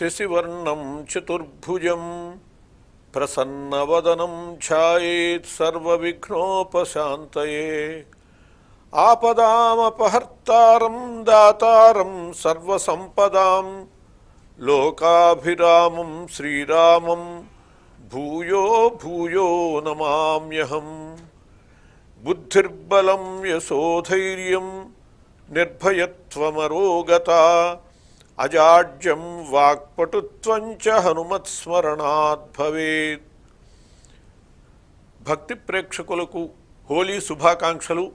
శశివర్ణం చతుర్భుజం ప్రసన్నవదనం ఛాయేత్ సర్వవిఘ్నోపశాంతయే. ఆపదామపహర్తారం దాతారం సర్వసంపదాం లోకాభిరామం శ్రీరామం భూయో భూయో నమామ్యహం. బుద్ధిర్బలం యశోధైర్యం నిర్భయత్వమరోగత అజాడ్యం వాక్పటుత్వం చ హనుమత్స్మరణాత్ భవేత్. భక్తి ప్రేక్షకులకు హోలీ శుభాకాంక్షలు.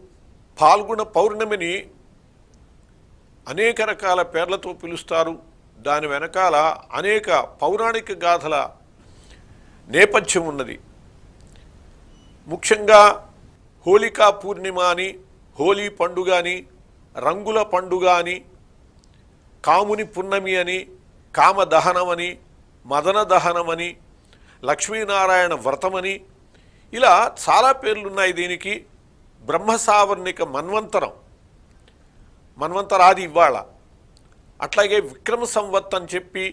పాల్గొన పౌర్ణమిని అనేక రకాల పేర్లతో పిలుస్తారు. దాని వెనకాల అనేక పౌరాణిక గాథల నేపథ్యం ఉన్నది. ముఖ్యంగా హోలికా పూర్ణిమ అని హోలీ పండుగ అని రంగుల పండుగ అని కాముని పున్నమి అని కామదహనమని మదన దహనమని లక్ష్మీనారాయణ వ్రతమని ఇలా చాలా పేర్లున్నాయి దీనికి. బ్రహ్మసావర్ణిక మన్వంతరం మన్వంతరాది ఇవాళ. అట్లాగే విక్రమ సంవత్ అని చెప్పి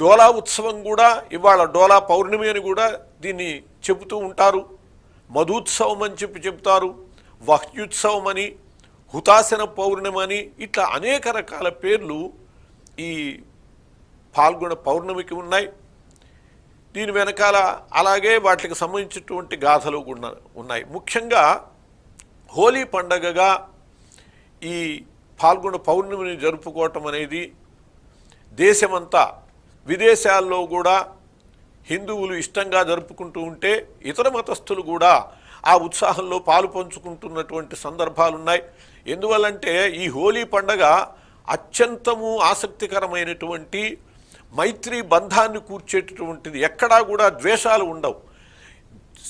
డోలా ఉత్సవం కూడా ఇవాళ డోలా పౌర్ణమి అని కూడా దీన్ని చెబుతూ ఉంటారు. మధుత్సవం అని చెప్పి చెప్తారు వహ్యుత్సవం అని హుతాసన పౌర్ణమి ఇట్లా అనేక రకాల పేర్లు ఈ పాల్గొన పౌర్ణమికి ఉన్నాయి. దీని వెనకాల అలాగే వాటికి సంబంధించినటువంటి గాథలు కూడా ఉన్నాయి. ముఖ్యంగా హోలీ పండగగా ఈ పాల్గొన పౌర్ణమిని జరుపుకోవటం అనేది దేశమంతా విదేశాల్లో కూడా హిందువులు ఇష్టంగా జరుపుకుంటూ ఉంటే ఇతర మతస్థులు కూడా ఆ ఉత్సాహంలో పాలు పంచుకుంటున్నటువంటి సందర్భాలు ఉన్నాయి ఎందువల్లంటే ఈ హోలీ పండగ అత్యంతము ఆసక్తికరమైనటువంటి మైత్రి బంధాన్ని కూర్చేటటువంటిది. ఎక్కడా కూడా ద్వేషాలు ఉండవు.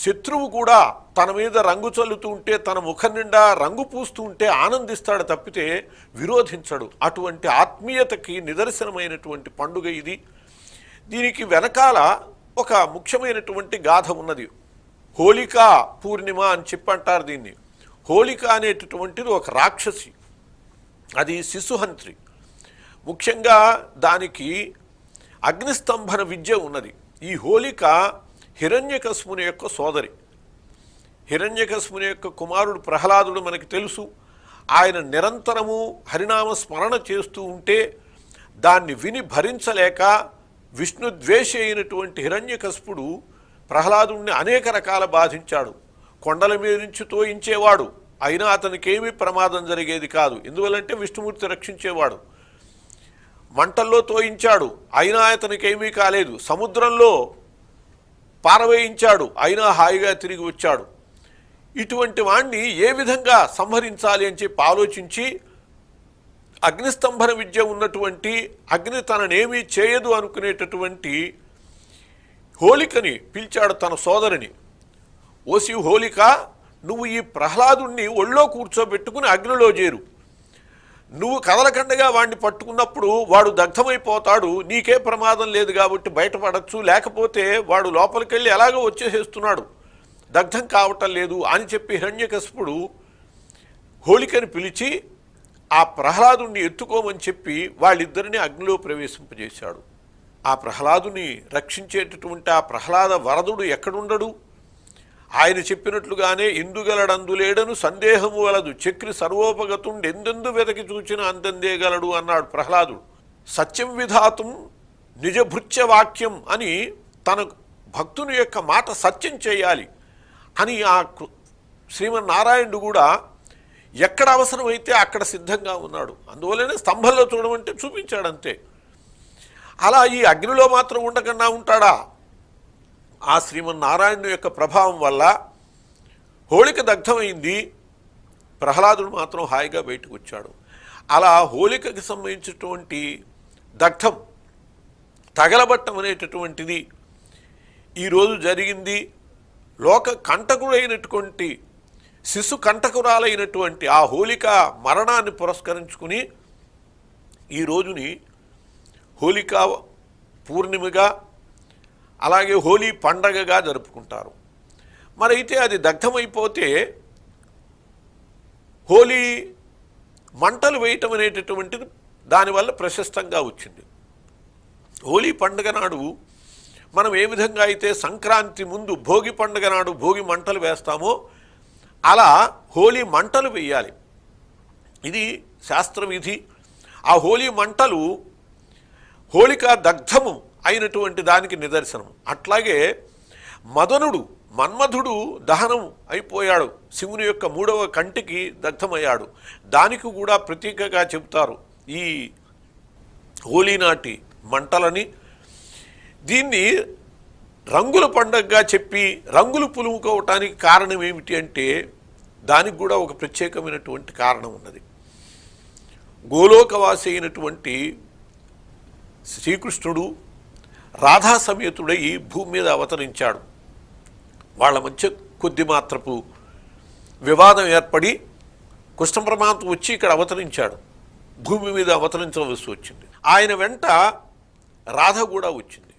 శత్రువు కూడా తన మీద రంగు చల్లుతూ ఉంటే తన ముఖం నిండా రంగు పూస్తూ ఉంటే ఆనందిస్తాడు తప్పితే విరోధించడు. అటువంటి ఆత్మీయతకి నిదర్శనమైనటువంటి పండుగ ఇది. దీనికి వెనకాల ఒక ముఖ్యమైనటువంటి గాథ ఉన్నది. హోలికా పూర్ణిమ అని చెప్పంటారు దీన్ని. హోలిక అనేటటువంటిది ఒక రాక్షసి. అది శిశుహంత్రి. ముఖ్యంగా దానికి అగ్నిస్తంభన విద్య ఉన్నది. ఈ హోలిక హిరణ్యకస్ముని యొక్క సోదరి. హిరణ్యకస్ముని యొక్క కుమారుడు ప్రహ్లాదుడు మనకి తెలుసు. ఆయన నిరంతరము హరినామ స్మరణ చేస్తూ ఉంటే దాన్ని విని భరించలేక విష్ణుద్వేషి అయినటువంటి హిరణ్యకస్పుడు ప్రహ్లాదుడిని అనేక రకాల బాధించాడు. కొండల మీద నుంచి తోయించేవాడు. అయినా అతనికి ప్రమాదం జరిగేది కాదు. ఎందువల్లంటే విష్ణుమూర్తి రక్షించేవాడు. మంటల్లో తోయించాడు. అయినా అతనికి ఏమీ కాలేదు. సముద్రంలో పారవేయించాడు. అయినా హాయిగా తిరిగి వచ్చాడు. ఇటువంటి వాణ్ణి ఏ విధంగా సంహరించాలి అని చెప్పి ఆలోచించి అగ్నిస్తంభన విద్య ఉన్నటువంటి అగ్ని తననేమీ చేయదు అనుకునేటటువంటి హోలికని పిలిచాడు తన సోదరిని. ఓసి హోలిక నువ్వు ఈ ప్రహ్లాదుణ్ణి ఒళ్ళో కూర్చోబెట్టుకుని అగ్నిలో చేరు. నువ్వు కదలకండగా వాడిని పట్టుకున్నప్పుడు వాడు దగ్ధమైపోతాడు నీకే ప్రమాదం లేదు కాబట్టి బయటపడచ్చు లేకపోతే వాడు లోపలికెళ్ళి ఎలాగో వచ్చేసేస్తున్నాడు. దగ్ధం కావటం లేదు అని చెప్పి హిరణ్యకశపుడు హోలికని పిలిచి ఆ ప్రహ్లాదుని ఎత్తుకోమని చెప్పి వాళ్ళిద్దరిని అగ్నిలో ప్రవేశింపజేశాడు. ఆ ప్రహ్లాదుని రక్షించేటటువంటి ఆ ప్రహ్లాద వరదుడు ఎక్కడుండడు? ఆయన చెప్పినట్లుగానే ఇందుగలడందులేడను సందేహము వలదు. చక్రి సర్వోపగతుండెందెందు వెతకి చూచిన అందందేగలడు అన్నాడు ప్రహ్లాదుడు. సత్యం విధాతం నిజభృత్య వాక్యం అని తన భక్తుని యొక్క మాట సత్యం చేయాలి అని ఆ కృ- శ్రీమన్నారాయణుడు కూడా ఎక్కడ అవసరమైతే అక్కడ సిద్ధంగా ఉన్నాడు. అందువల్లనే స్తంభంలో చూడమంటే చూపించాడంతే. అలా ఈ అగ్నిలో మాత్రం ఉండకుండా ఉంటాడా? ఆ శ్రీమన్నారాయణుడు యొక్క ప్రభావం వల్ల హోళిక దగ్ధమైంది. ప్రహ్లాదుడు మాత్రం హాయిగా బయటకు వచ్చాడు. అలా హోళికకి సంబంధించినటువంటి దగ్ధం తగలబట్టం అనేటటువంటిది ఈరోజు జరిగింది. లోక కంటకుడైనటువంటి శిశు కంటకురాలైనటువంటి ఆ హోళిక మరణాన్ని పురస్కరించుకుని ఈ రోజుని హోలికా పూర్ణిమగా అలాగే హోలీ పండగగా జరుపుకుంటారు. మరైతే అది దగ్ధమైపోతే హోలీ మంటలు వేయటం అనేటటువంటిది దానివల్ల ప్రశస్తంగా వచ్చింది. హోలీ పండుగ నాడు మనం ఏ విధంగా అయితే సంక్రాంతి ముందు భోగి పండుగ నాడు భోగి మంటలు వేస్తామో అలా హోలీ మంటలు వేయాలి. ఇది శాస్త్రవిధి. ఆ హోలీ మంటలు హోళిక దగ్ధము అయినటువంటి దానికి నిదర్శనం. అట్లాగే మదనుడు మన్మధుడు దహనం అయిపోయాడు. శివుని యొక్క మూడవ కంటికి దగ్ధమయ్యాడు. దానికి కూడా ప్రతీకగా చెబుతారు ఈ హోలీ నాటి మంటలని. దీన్ని రంగుల పండగగా చెప్పి రంగులు పులుముకోవటానికి కారణం ఏమిటి అంటే దానికి కూడా ఒక ప్రత్యేకమైనటువంటి కారణం ఉన్నది. గోలోకవాసి అయినటువంటి శ్రీకృష్ణుడు రాధా సమేతుడై ఈ భూమి మీద అవతరించాడు. వాళ్ళ మధ్య కొద్ది మాత్రపు వివాదం ఏర్పడి కృష్ణ వచ్చి ఇక్కడ అవతరించాడు. భూమి మీద అవతరించవలసి వచ్చింది. ఆయన వెంట రాధ కూడా వచ్చింది.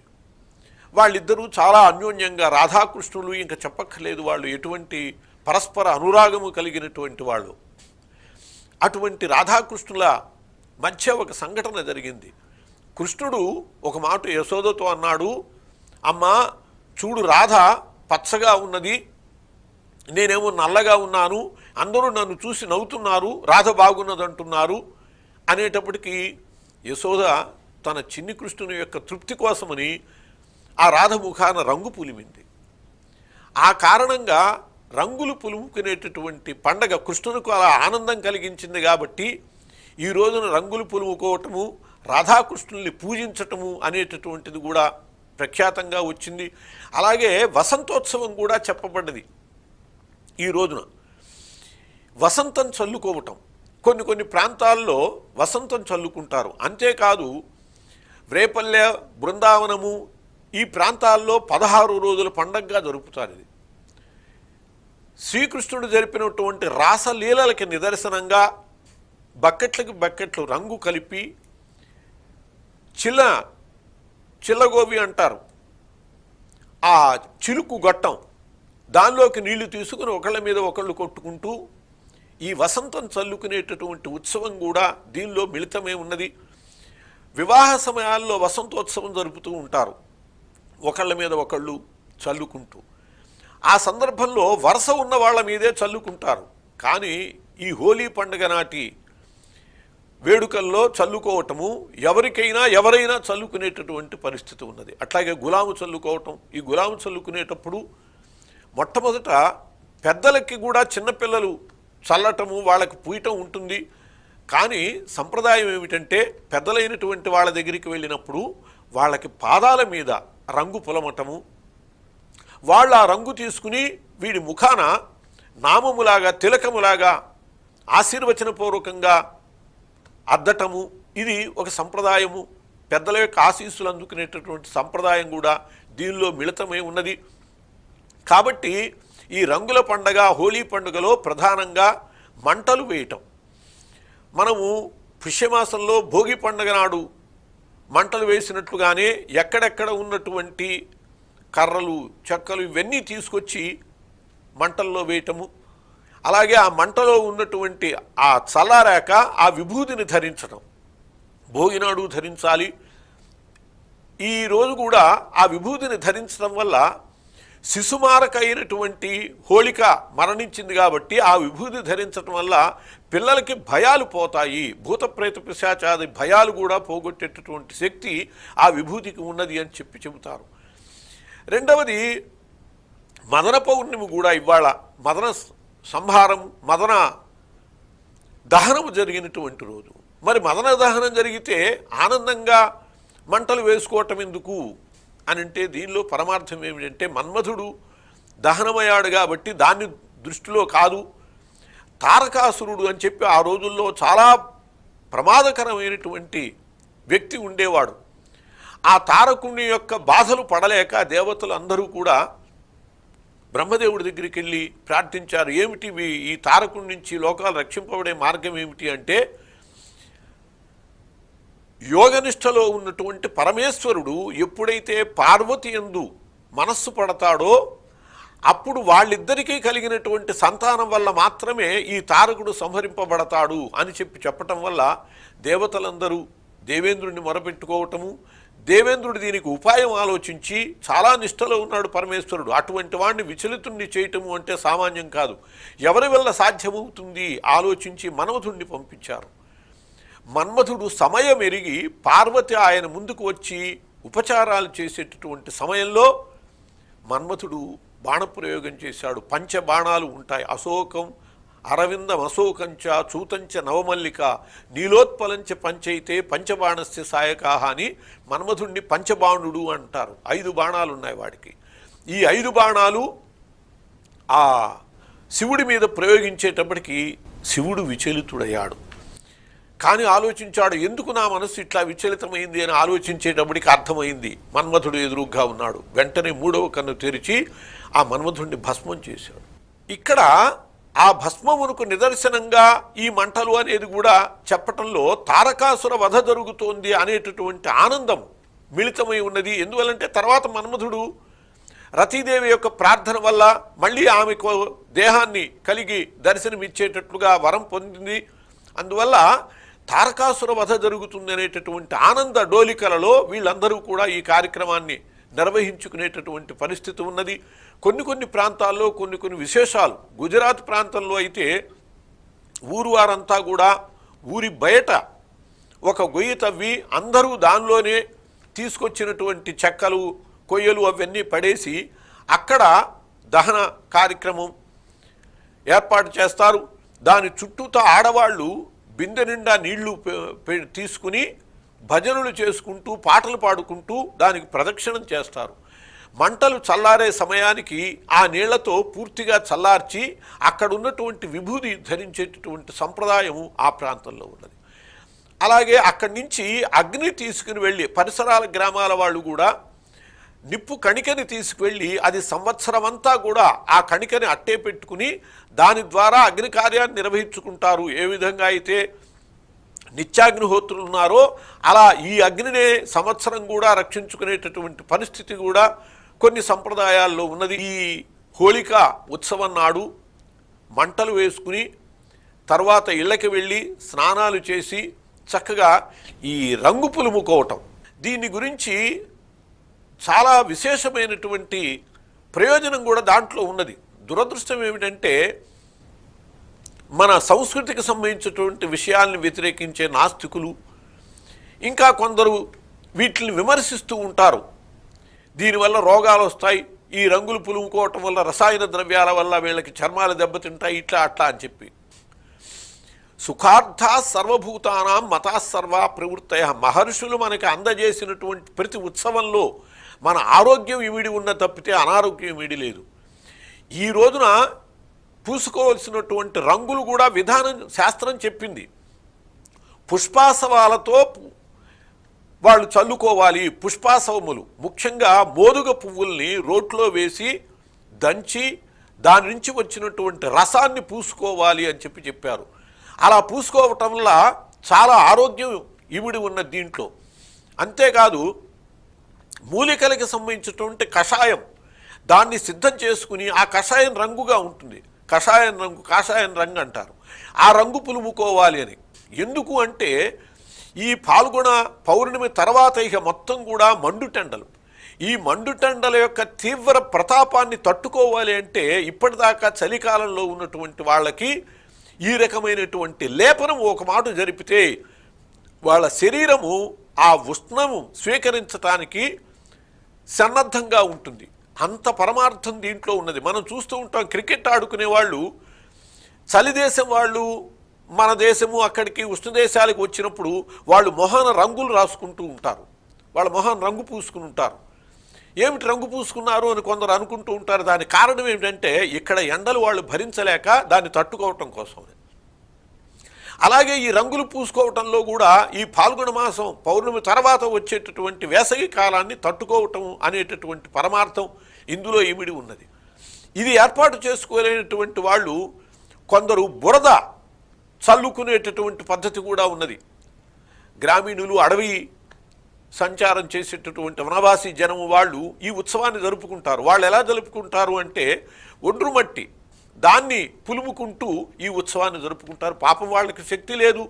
వాళ్ళిద్దరూ చాలా అన్యోన్యంగా రాధాకృష్ణులు ఇంకా చెప్పక్కర్లేదు వాళ్ళు ఎటువంటి పరస్పర అనురాగము కలిగినటువంటి వాళ్ళు. అటువంటి రాధాకృష్ణుల మధ్య ఒక సంఘటన జరిగింది. కృష్ణుడు ఒక మాట యశోదతో అన్నాడు అమ్మా చూడు రాధ పచ్చగా ఉన్నది. నేనేమో నల్లగా ఉన్నాను. అందరూ నన్ను చూసి నవ్వుతున్నారు. రాధ బాగున్నదంటున్నారు. అనేటప్పటికీ యశోద తన చిన్ని కృష్ణుని యొక్క తృప్తి కోసమని ఆ రాధ ముఖాన రంగు పులిమింది. ఆ కారణంగా రంగులు పులుముకునేటటువంటి పండగ కృష్ణునికి అలా ఆనందం కలిగించింది కాబట్టి ఈ రోజున రంగులు పులుముకోవటము రాధాకృష్ణుల్ని పూజించటము అనేటటువంటిది కూడా ప్రఖ్యాతంగా వచ్చింది. అలాగే వసంతోత్సవం కూడా చెప్పబడ్డది ఈ రోజున. వసంతం చల్లుకోవటం. కొన్ని కొన్ని ప్రాంతాల్లో వసంతం చల్లుకుంటారు. అంతేకాదు రేపల్లె బృందావనము ఈ ప్రాంతాల్లో పదహారు రోజుల పండగగా జరుపుతారు ఇది. శ్రీకృష్ణుడు జరిపినటువంటి రాసలీలలకి నిదర్శనంగా బకెట్లకి బకెట్లు రంగు కలిపి చిల్ల చిల్లగోవి అంటారు. ఆ చిలుకు గొట్టం దానిలోకి నీళ్ళు తీసుకుని ఒకళ్ళ మీద ఒకళ్ళు కొట్టుకుంటూ ఈ వసంతం చల్లుకునేటటువంటి ఉత్సవం కూడా దీనిలో మిళితమే ఉన్నది. వివాహ సమయాల్లో వసంతోత్సవం జరుపుతూ ఉంటారు ఒకళ్ళ మీద ఒకళ్ళు చల్లుకుంటూ. ఆ సందర్భంలో వరుస ఉన్న వాళ్ళ మీదే చల్లుకుంటారు. కానీ ఈ హోలీ పండుగ నాటి వేడుకల్లో చల్లుకోవటము ఎవరికైనా ఎవరైనా చల్లుకునేటటువంటి పరిస్థితి ఉన్నది. అట్లాగే గులాము చల్లుకోవటం ఈ గులాము చల్లుకునేటప్పుడు మొట్టమొదట పెద్దలకి కూడా చిన్నపిల్లలు చల్లటము వాళ్ళకి పూయటం ఉంటుంది. కానీ సంప్రదాయం ఏమిటంటే పెద్దలైనటువంటి వాళ్ళ దగ్గరికి వెళ్ళినప్పుడు వాళ్ళకి పాదాల మీద రంగు పులమటము వాళ్ళు ఆ రంగు తీసుకుని వీడి ముఖాన నామములాగా తిలకములాగా ఆశీర్వచనపూర్వకంగా అద్దటము ఇది ఒక సంప్రదాయము. పెద్దల యొక్క ఆశీస్సులు అందుకునేటటువంటి సంప్రదాయం కూడా దీనిలో మిళితమై ఉన్నది. కాబట్టి ఈ రంగుల పండగ హోలీ పండుగలో ప్రధానంగా మంటలు వేయటం. మనము పుష్యమాసంలో భోగి పండగ నాడు మంటలు వేసినట్లుగానే ఎక్కడెక్కడ ఉన్నటువంటి కర్రలు చెక్కలు ఇవన్నీ తీసుకొచ్చి మంటల్లో వేయటము. అలాగే ఆ మంటలో ఉన్నటువంటి ఆ చల్లారాక ఆ విభూతిని ధరించడం భోగినాడు ధరించాలి. ఈ రోజు కూడా ఆ విభూతిని ధరించడం వల్ల శిశుమారక అయినటువంటి హోళిక మరణించింది కాబట్టి ఆ విభూతి ధరించడం వల్ల పిల్లలకి భయాలు పోతాయి. భూత ప్రేత పిశాచాది భయాలు కూడా పోగొట్టేటటువంటి శక్తి ఆ విభూతికి ఉన్నది అని చెప్పి చెబుతారు. రెండవది మదన పౌర్ణమి కూడా ఇవాళ మదన సంహారం మదన దహనము జరిగినటువంటి రోజు. మరి మదన దహనం జరిగితే ఆనందంగా మంటలు వేసుకోవటం ఎందుకు? అని అంటే దీనిలో పరమార్థం ఏమిటంటే మన్మధుడు దహనమయ్యాడు కాబట్టి దాన్ని దృష్టిలో కాదు తారకాసురుడు అని చెప్పి ఆ రోజుల్లో చాలా ప్రమాదకరమైనటువంటి వ్యక్తి ఉండేవాడు. ఆ తారకుని యొక్క బాధలు పడలేక దేవతలు అందరూ కూడా బ్రహ్మదేవుడి దగ్గరికి వెళ్ళి ప్రార్థించారు. ఏమిటి ఈ తారకుడి నుంచి లోకాలు రక్షింపబడే మార్గం ఏమిటి అంటే యోగనిష్టలో ఉన్నటువంటి పరమేశ్వరుడు ఎప్పుడైతే పార్వతి ఎందు మనస్సు పడతాడో అప్పుడు వాళ్ళిద్దరికీ కలిగినటువంటి సంతానం వల్ల మాత్రమే ఈ తారకుడు సంహరింపబడతాడు అని చెప్పి చెప్పటం వల్ల దేవతలందరూ దేవేంద్రుడిని మొరపెట్టుకోవటము. దేవేంద్రుడు దీనికి ఉపాయం ఆలోచించి చాలా నిష్ఠలో ఉన్నాడు పరమేశ్వరుడు. అటువంటి వాడిని విచలితుణ్ణి చేయటము అంటే సామాన్యం కాదు. ఎవరి వల్ల సాధ్యమవుతుంది? ఆలోచించి మన్మధుణ్ణి పంపించారు. మన్మథుడు సమయం ఎరిగి పార్వతి ఆయన ముందుకు వచ్చి ఉపచారాలు చేసేటటువంటి సమయంలో మన్మథుడు బాణప్రయోగం చేశాడు. పంచ బాణాలు ఉంటాయి. అశోకం అరవింద అశోకంచ చూతంచ నవమల్లిక నీలోత్పలంచ పంచైతే పంచబాణస్య సాయకాహ అని మన్మధుణ్ణి పంచబాణుడు అంటారు. ఐదు బాణాలు ఉన్నాయి వాడికి. ఈ ఐదు బాణాలు ఆ శివుడి మీద ప్రయోగించేటప్పటికి శివుడు విచలితుడయ్యాడు. కానీ ఆలోచించాడు ఎందుకు నా మనస్సు ఇట్లా విచలితమైంది? అని ఆలోచించేటప్పటికి అర్థమైంది. మన్మథుడు ఎదురుగ్గా ఉన్నాడు. వెంటనే మూడవ కన్ను తెరిచి ఆ మన్మథుడిని భస్మం చేశాడు. ఇక్కడ ఆ భస్మమునకు నిదర్శనంగా ఈ మంటలు అనేది కూడా చెప్పటంలో తారకాసుర వధ జరుగుతోంది అనేటటువంటి ఆనందం మిళితమై ఉన్నది. ఎందువల్లంటే తర్వాత మన్మధుడు రతీదేవి యొక్క ప్రార్థన వల్ల మళ్ళీ ఆమెకు దేహాన్ని కలిగి దర్శనమిచ్చేటట్లుగా వరం పొందింది. అందువల్ల తారకాసుర వధ జరుగుతుంది అనేటటువంటి ఆనంద డోలికలలో వీళ్ళందరూ కూడా ఈ కార్యక్రమాన్ని నిర్వహించుకునేటటువంటి పరిస్థితి ఉన్నది. కొన్ని కొన్ని ప్రాంతాల్లో కొన్ని కొన్ని విశేషాలు. గుజరాత్ ప్రాంతంలో అయితే ఊరు వారంతా కూడా ఊరి బయట ఒక గొయ్యి తవ్వి అందరూ దానిలోనే తీసుకొచ్చినటువంటి చెక్కలు కొయ్యలు అవన్నీ పడేసి అక్కడ దహన కార్యక్రమం ఏర్పాటు చేస్తారు. దాని చుట్టూతో ఆడవాళ్ళు బిందె నిండా నీళ్ళు తీసుకుని భజనలు చేసుకుంటూ పాటలు పాడుకుంటూ దానికి ప్రదక్షిణం చేస్తారు. మంటలు చల్లారే సమయానికి ఆ నీళ్ళతో పూర్తిగా చల్లార్చి అక్కడ ఉన్నటువంటి విభూది ధరించేటటువంటి సంప్రదాయం ఆ ప్రాంతంలో ఉన్నది. అలాగే అక్కడి నుంచి అగ్ని తీసుకుని వెళ్ళి పరిసరాల గ్రామాల వాళ్ళు కూడా నిప్పు కణికని తీసుకువెళ్ళి అది సంవత్సరం అంతా కూడా ఆ కణికని అట్టే పెట్టుకుని దాని ద్వారా అగ్ని కార్యాన్ని నిర్వహించుకుంటారు. ఏ విధంగా అయితే నిత్యాగ్నిహోత్రులు ఉన్నారో అలా ఈ అగ్నినే సంవత్సరం కూడా రక్షించుకునేటటువంటి పరిస్థితి కూడా కొన్ని సంప్రదాయాల్లో ఉన్నది. ఈ హోళిక ఉత్సవం నాడు మంటలు వేసుకుని తర్వాత ఇళ్ళకి వెళ్ళి స్నానాలు చేసి చక్కగా ఈ రంగు పులుముకోవటం. దీని గురించి చాలా విశేషమైనటువంటి ప్రయోజనం కూడా దాంట్లో ఉన్నది. దురదృష్టం ఏమిటంటే మన సంస్కృతికి సంబంధించినటువంటి విషయాల్ని వ్యతిరేకించే నాస్తికులు ఇంకా కొందరు వీటిని విమర్శిస్తూ ఉంటారు. దీనివల్ల రోగాలు వస్తాయి. ఈ రంగులు పులుముకోవటం వల్ల రసాయన ద్రవ్యాల వల్ల వీళ్ళకి చర్మాలు దెబ్బతింటాయి ఇట్లా అట్లా అని చెప్పి. సుఖార్థ సర్వభూతానాం మతాసర్వ ప్రవృత్తయ. మహర్షులు మనకి అందజేసినటువంటి ప్రతి ఉత్సవంలో మన ఆరోగ్యం ఇమిడి ఉన్న తప్పితే అనారోగ్యం ఇమిడి లేదు. ఈ రోజున పూసుకోవలసినటువంటి రంగులు కూడా విధానం శాస్త్రం చెప్పింది. పుష్పాసవాలతో వాళ్ళు చల్లుకోవాలి పుష్పాసవములు. ముఖ్యంగా మోదుగ పువ్వుల్ని రోట్లో వేసి దంచి దాని నుంచి వచ్చినటువంటి రసాన్ని పూసుకోవాలి అని చెప్పి చెప్పారు. అలా పూసుకోవటం వల్ల చాలా ఆరోగ్యం ఇమిడి ఉన్న దీంట్లో. అంతేకాదు మూలికలకి సంబంధించినటువంటి కషాయం దాన్ని సిద్ధం చేసుకుని ఆ కషాయం రంగుగా ఉంటుంది. కషాయం రంగు కాషాయం రంగు అంటారు. ఆ రంగు పులుముకోవాలి అని. ఎందుకు అంటే ఈ పాల్గొన పౌర్ణమి తర్వాత ఇక మొత్తం కూడా మండుటెండలు. ఈ మండుటెండల యొక్క తీవ్ర ప్రతాపాన్ని తట్టుకోవాలి అంటే ఇప్పటిదాకా చలికాలంలో ఉన్నటువంటి వాళ్ళకి ఈ రకమైనటువంటి లేపనం ఒక మాట జరిపితే వాళ్ళ శరీరము ఆ ఉష్ణము స్వీకరించటానికి సన్నద్ధంగా ఉంటుంది. అంత పరమార్థం దీంట్లో ఉన్నది. మనం చూస్తూ ఉంటాం క్రికెట్ ఆడుకునే వాళ్ళు చలి దేశం వాళ్ళు మన దేశము అక్కడికి ఉష్ణ దేశాలకు వచ్చినప్పుడు వాళ్ళు మొహాన రంగులు రాసుకుంటూ ఉంటారు. వాళ్ళ మొహాన రంగు పూసుకుని ఉంటారు. ఏమిటి రంగు పూసుకున్నారు అని కొందరు అనుకుంటూ ఉంటారు. దాని కారణం ఏమిటంటే ఇక్కడ ఎండలు వాళ్ళు భరించలేక దాన్ని తట్టుకోవటం కోసం అలాగే ఈ రంగులు పూసుకోవటంలో కూడా ఈ పాల్గొన మాసం పౌర్ణమి తర్వాత వచ్చేటటువంటి వేసవి కాలాన్ని తట్టుకోవటం అనేటటువంటి పరమార్థం ఇందులో ఇమిడి ఉన్నది. ఇది ఏర్పాటు చేసుకోలేనటువంటి వాళ్ళు కొందరు బురద చల్లుకునేటటువంటి పద్ధతి కూడా ఉన్నది. గ్రామీణులు అడవి సంచారం చేసేటటువంటి వనవాసి జనము వాళ్ళు ఈ ఉత్సవాన్ని జరుపుకుంటారు. వాళ్ళు ఎలా జరుపుకుంటారు అంటే ఒండ్రుమట్టి దాన్ని పులుముకుంటూ ఈ ఉత్సవాన్ని జరుపుకుంటారు. పాపం వాళ్ళకి శక్తి లేదు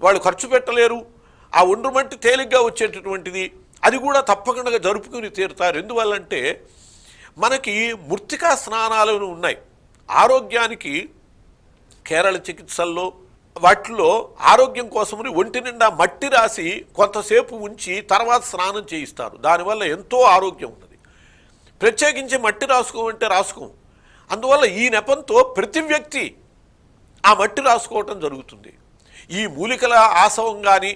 వాళ్ళు ఖర్చు పెట్టలేరు. ఆ ఒండ్రు మట్టి తేలిగ్గా వచ్చేటటువంటిది అది కూడా తప్పకుండా జరుపుకుని తీరుతారు. ఎందువల్లంటే మనకి మృతికా స్నానాలు ఉన్నాయి. ఆరోగ్యానికి కేరళ చికిత్సల్లో వాటిలో ఆరోగ్యం కోసమని ఒంటి నిండా మట్టి రాసి కొంతసేపు ఉంచి తర్వాత స్నానం చేయిస్తారు. దానివల్ల ఎంతో ఆరోగ్యం ఉన్నది. ప్రత్యేకించి మట్టి రాసుకోమంటే రాసుకోం అందువల్ల ఈ నెపంతో ప్రతి వ్యక్తి ఆ మట్టి రాసుకోవటం జరుగుతుంది. ఈ మూలికల ఆసవం కానీ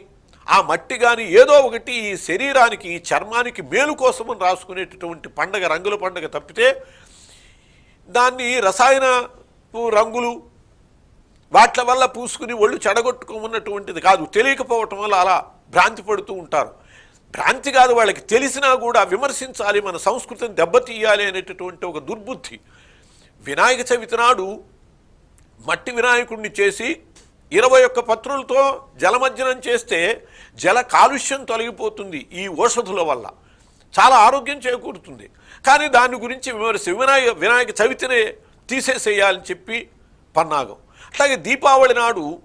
ఆ మట్టి కానీ ఏదో ఒకటి ఈ శరీరానికి ఈ చర్మానికి మేలు కోసమని రాసుకునేటటువంటి పండగ రంగుల పండగ తప్పితే దాన్ని రసాయన రంగులు వాట్ల వల్ల పూసుకుని ఒళ్ళు చెడగొట్టుకోమన్నటువంటిది కాదు. తెలియకపోవటం వల్ల అలా భ్రాంతి పడుతూ ఉంటారు. భ్రాంతి కాదు వాళ్ళకి తెలిసినా కూడా విమర్శించాలి మన సంస్కృతిని దెబ్బతీయాలి అనేటటువంటి ఒక దుర్బుద్ధి. వినాయక చవితి నాడు మట్టి వినాయకుడిని చేసి ఇరవై ఒక్క పత్రులతో జలమజ్జనం చేస్తే జల కాలుష్యం తొలగిపోతుంది ఈ ఔషధుల వల్ల. చాలా ఆరోగ్యం చేకూరుతుంది. కానీ దాని గురించి విమర్శ వినాయక వినాయక చవితినే తీసేసేయాలని చెప్పి పన్నాగం. అట్లాగే దీపావళి నాడు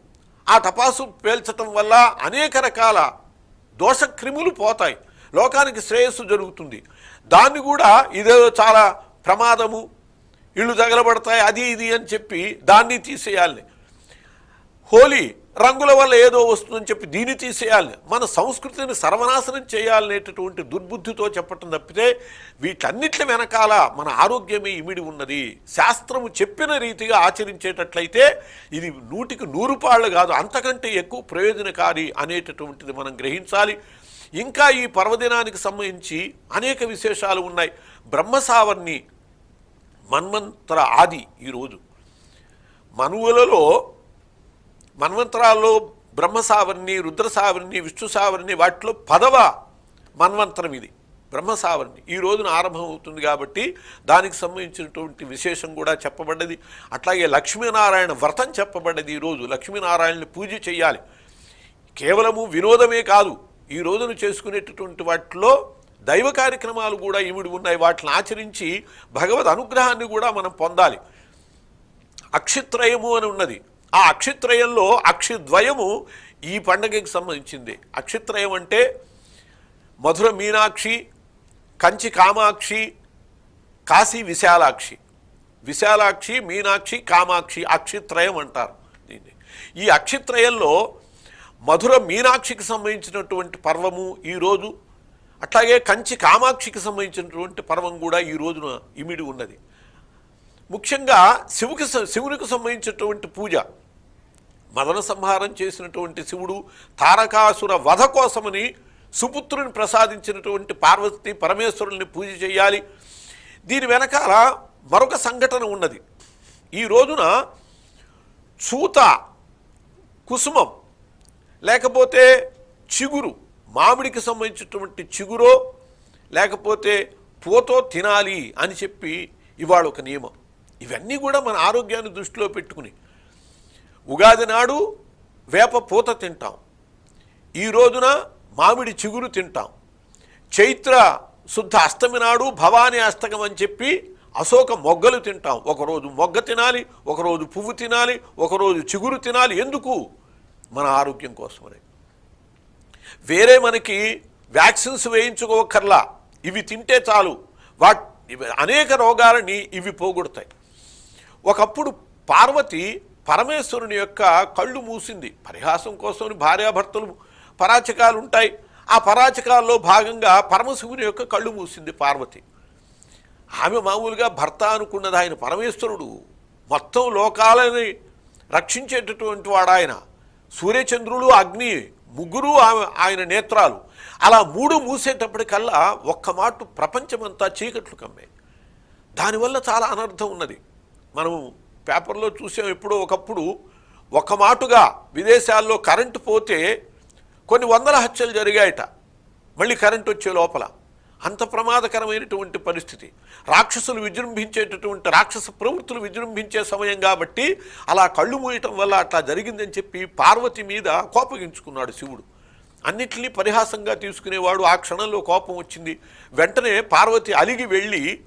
ఆ టపాసు పేల్చటం వల్ల అనేక రకాల దోషక్రిములు పోతాయి. లోకానికి శ్రేయస్సు జరుగుతుంది. దాన్ని కూడా ఇదేదో చాలా ప్రమాదము ఇళ్ళు తగలబడతాయి అది ఇది అని చెప్పి దాన్ని తీసేయాలి. హోలీ రంగుల వల్ల ఏదో వస్తుందని చెప్పి దీన్ని తీసేయాలి. మన సంస్కృతిని సర్వనాశనం చేయాలనేటటువంటి దుర్బుద్ధితో చెప్పటం తప్పితే వీటన్నిటి వెనకాల మన ఆరోగ్యమే ఇమిడి ఉన్నది. శాస్త్రము చెప్పిన రీతిగా ఆచరించేటట్లయితే ఇది నూటికి నూరు పాళ్ళు కాదు అంతకంటే ఎక్కువ ప్రయోజనకారి అనేటటువంటిది మనం గ్రహించాలి. ఇంకా ఈ పర్వదినానికి సంబంధించి అనేక విశేషాలు ఉన్నాయి. బ్రహ్మసావర్ణి మన్వంతర ఆది ఈరోజు మనువులలో మన్వంతరాల్లో బ్రహ్మసావర్ణి రుద్రసావర్ణి విష్ణు సావర్ణి వాటిలో పదవ మన్వంతరం ఇది బ్రహ్మసావర్ణి. ఈ రోజున ఆరంభం అవుతుంది కాబట్టి దానికి సంబంధించినటువంటి విశేషం కూడా చెప్పబడ్డది. అట్లాగే లక్ష్మీనారాయణ వ్రతం చెప్పబడ్డది ఈరోజు లక్ష్మీనారాయణని పూజ చేయాలి. కేవలము వినోదమే కాదు ఈ రోజును చేసుకునేటటువంటి వాటిలో దైవ కార్యక్రమాలు కూడా ఇమిడి ఉన్నాయి. వాటిని ఆచరించి భగవద్ అనుగ్రహాన్ని కూడా మనం పొందాలి. అక్షిత్రయము అని ఉన్నది. ఆ అక్షిత్రయంలో అక్షిద్వయము ఈ పండగకి సంబంధించింది. అక్షిత్రయం అంటే మధుర మీనాక్షి కంచి కామాక్షి కాశీ విశాలాక్షి. విశాలాక్షి మీనాక్షి కామాక్షి అక్షిత్రయం అంటారు దీన్ని. ఈ అక్షిత్రయంలో మధుర మీనాక్షికి సంబంధించినటువంటి పర్వము ఈరోజు అట్లాగే కంచి కామాక్షికి సంబంధించినటువంటి పర్వం కూడా ఈ రోజున ఇమిడి ఉన్నది. ముఖ్యంగా శివుకి శివునికి సంబంధించినటువంటి పూజ. మదన సంహారం చేసినటువంటి శివుడు తారకాసుర వధ కోసమని సుపుత్రుని ప్రసాదించినటువంటి పార్వతి పరమేశ్వరుల్ని పూజ చేయాలి. దీని వెనకాల మరొక సంఘటన ఉన్నది. ఈ రోజున చూత కుసుమం లేకపోతే చిగురు మామిడికి సంబంధించినటువంటి చిగురో లేకపోతే పూతో తినాలి అని చెప్పి ఇవాళ ఒక నియమం. ఇవన్నీ కూడా మన ఆరోగ్యాన్ని దృష్టిలో పెట్టుకుని ఉగాది నాడు వేప పూత తింటాం. ఈ రోజున మామిడి చిగురు తింటాం. చైత్ర శుద్ధ అష్టమి నాడు భవానీ అష్టకం అని చెప్పి అశోక మొగ్గలు తింటాం. ఒకరోజు మొగ్గ తినాలి ఒకరోజు పువ్వు తినాలి ఒకరోజు చిగురు తినాలి. ఎందుకు? మన ఆరోగ్యం కోసమని. వేరే మనకి వ్యాక్సిన్స్ వేయించుకోకర్లా ఇవి తింటే చాలు. వాట్ ఇవి అనేక రోగాలని ఇవి పోగొడతాయి. ఒకప్పుడు పార్వతి పరమేశ్వరుని యొక్క కళ్ళు మూసింది. పరిహాసం కోసం భార్యాభర్తలు పరాచకాలు ఉంటాయి ఆ పరాచకాల్లో భాగంగా పరమశివుని యొక్క కళ్ళు మూసింది పార్వతి. ఆమె మామూలుగా భర్త అనుకున్నది ఆయన పరమేశ్వరుడు. మొత్తం లోకాలని రక్షించేటటువంటి వాడు ఆయన సూర్యచంద్రులు అగ్ని ముగ్గురు ఆమె ఆయన నేత్రాలు. అలా మూడు మూసేటప్పటికల్లా ఒక్క మాట ప్రపంచమంతా చీకట్లు కమ్మాయి దానివల్ల చాలా అనర్థం ఉన్నది. మనం పేపర్లో చూసాం ఎప్పుడో ఒకప్పుడు ఒక మాటుగా విదేశాల్లో కరెంటు పోతే కొన్ని వందల హత్యలు జరిగాయట. మళ్ళీ కరెంటు వచ్చే లోపల. అంత ప్రమాదకరమైనటువంటి పరిస్థితి. రాక్షసులు విజృంభించేటటువంటి రాక్షస ప్రవృత్తులు విజృంభించే సమయం కాబట్టి అలా కళ్ళు మూయటం వల్ల అట్లా జరిగిందని చెప్పి పార్వతి మీద కోపగించుకున్నాడు శివుడు. అన్నిటినీ పరిహాసంగా తీసుకునేవాడు ఆ క్షణంలో కోపం వచ్చింది. వెంటనే పార్వతి అలిగి వెళ్ళి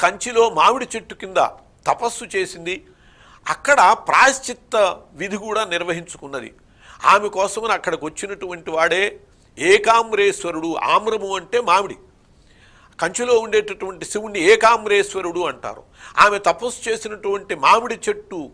కంచిలో మామిడి చెట్టు కింద తపస్సు చేసింది. అక్కడ ప్రాయశ్చిత్త విధి కూడా నిర్వహించుకున్నది. ఆమె కోసమని అక్కడికి వచ్చినటువంటి వాడే ఏకామ్రేశ్వరుడు ఆమ్రము అంటే మామిడి. కంచులో ఉండేటటువంటి శివుణ్ణి ఏకామ్రేశ్వరుడు అంటారు. ఆమె తపస్సు చేసినటువంటి మామిడి చెట్టు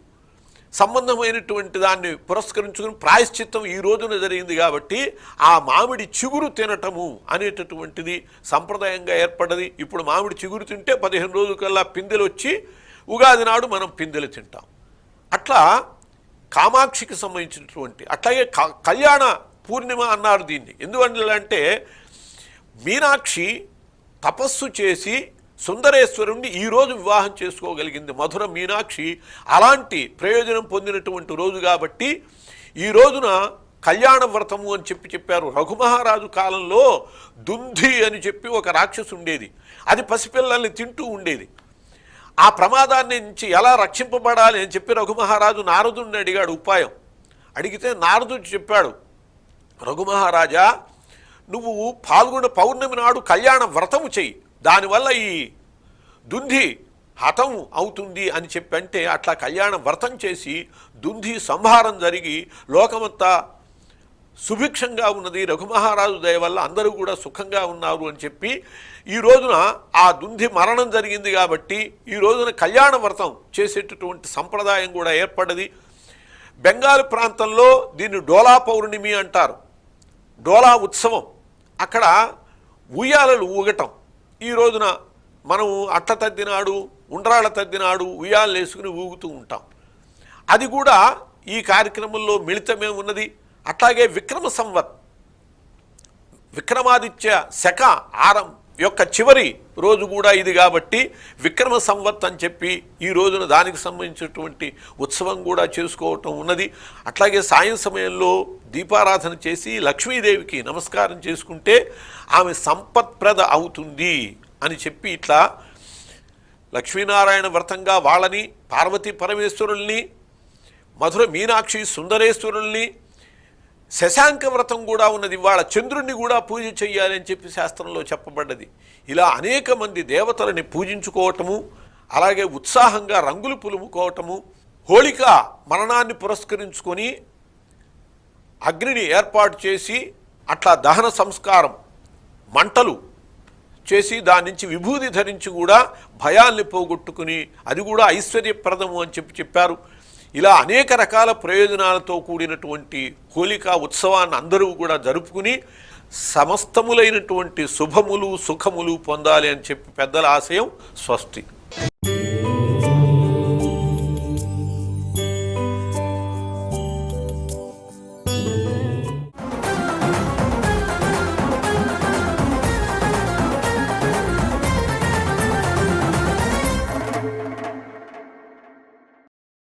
సంబంధమైనటువంటి దాన్ని పురస్కరించుకుని ప్రాయశ్చిత్తం ఈ రోజున జరిగింది కాబట్టి ఆ మామిడి చిగురు తినటము అనేటటువంటిది సంప్రదాయంగా ఏర్పడ్డది. ఇప్పుడు మామిడి చిగురు తింటే పదిహేను రోజులకల్లా పిందెలు వచ్చి ఉగాది నాడు మనం పిందెలు తింటాం. అట్లా కామాక్షికి సంబంధించినటువంటి అట్లాగే క- కళ్యాణ పూర్ణిమ అన్నారు దీన్ని. ఎందువల్లంటే మీనాక్షి తపస్సు చేసి సుందరేశ్వరుణ్ణి ఈరోజు వివాహం చేసుకోగలిగింది. మధుర మీనాక్షి అలాంటి ప్రయోజనం పొందినటువంటి రోజు కాబట్టి ఈ రోజున కళ్యాణ వ్రతము అని చెప్పి చెప్పారు. రఘుమహారాజు కాలంలో దుంధి అని చెప్పి ఒక రాక్షసు ఉండేది. అది పసిపిల్లల్ని తింటూ ఉండేది. ఆ ప్రమాదాన్ని నుంచి ఎలా రక్షింపబడాలి అని చెప్పి రఘుమహారాజు నారదుడిని అడిగాడు ఉపాయం. అడిగితే నారదుడు చెప్పాడు రఘుమహారాజా నువ్వు పాల్గొన్న పౌర్ణమి నాడు కళ్యాణ వ్రతము చెయ్యి. దానివల్ల ఈ దుంధి హతం అవుతుంది అని చెప్పంటే అట్లా కళ్యాణ వ్రతం చేసి దుంధి సంహారం జరిగి లోకమంతా సుభిక్షంగా ఉన్నది. రఘుమహారాజు దయ వల్ల అందరూ కూడా సుఖంగా ఉన్నారు అని చెప్పి ఈ రోజున ఆ దుంధి మరణం జరిగింది కాబట్టి ఈ రోజున కళ్యాణ వ్రతం చేసేటటువంటి సంప్రదాయం కూడా ఏర్పడ్డది బెంగాల్ ప్రాంతంలో దీన్ని డోలా పౌర్ణమి అంటారు. డోలా ఉత్సవం. అక్కడ ఉయ్యాలలు ఊగటం. ఈ రోజున మనం అట్ల తద్దినాడు ఉండ్రాళ్ళ తద్దినాడు ఉయ్యాలు వేసుకుని ఊగుతూ ఉంటాం. అది కూడా ఈ కార్యక్రమంలో మిళితమే ఉన్నది. అట్లాగే విక్రమ సంవత్ విక్రమాదిత్య శక ఆరం యొక్క చివరి రోజు కూడా ఇది కాబట్టి విక్రమ సంవత్ అని చెప్పి ఈ రోజున దానికి సంబంధించినటువంటి ఉత్సవం కూడా చేసుకోవటం ఉన్నది. అట్లాగే సాయం సమయంలో దీపారాధన చేసి లక్ష్మీదేవికి నమస్కారం చేసుకుంటే ఆమె సంపత్ప్రద అవుతుంది అని చెప్పి ఇట్లా లక్ష్మీనారాయణ వ్రతంగా వాళ్ళని పార్వతీ పరమేశ్వరుల్ని మధుర మీనాక్షి సుందరేశ్వరుల్ని శశాంక వ్రతం కూడా ఉన్నది ఇవాళ చంద్రుణ్ణి కూడా పూజ చెయ్యాలి అని చెప్పి శాస్త్రంలో చెప్పబడ్డది. ఇలా అనేక మంది దేవతలని పూజించుకోవటము అలాగే ఉత్సాహంగా రంగులు పులుముకోవటము హోళిక మరణాన్ని పురస్కరించుకొని అగ్నిని ఏర్పాటు చేసి అట్లా దహన సంస్కారం మంటలు చేసి దాని నుంచి విభూది ధరించి కూడా భయాల్ని పోగొట్టుకుని అది కూడా ఐశ్వర్యప్రదము అని చెప్పి చెప్పారు. ఇలా అనేక రకాల ప్రయోజనాలతో కూడినటువంటి హోలికా ఉత్సవాన్ని అందరూ కూడా జరుపుకుని సమస్తములైనటువంటి శుభములు సుఖములు పొందాలి అని చెప్పి పెద్దల ఆశయం స్వస్తి.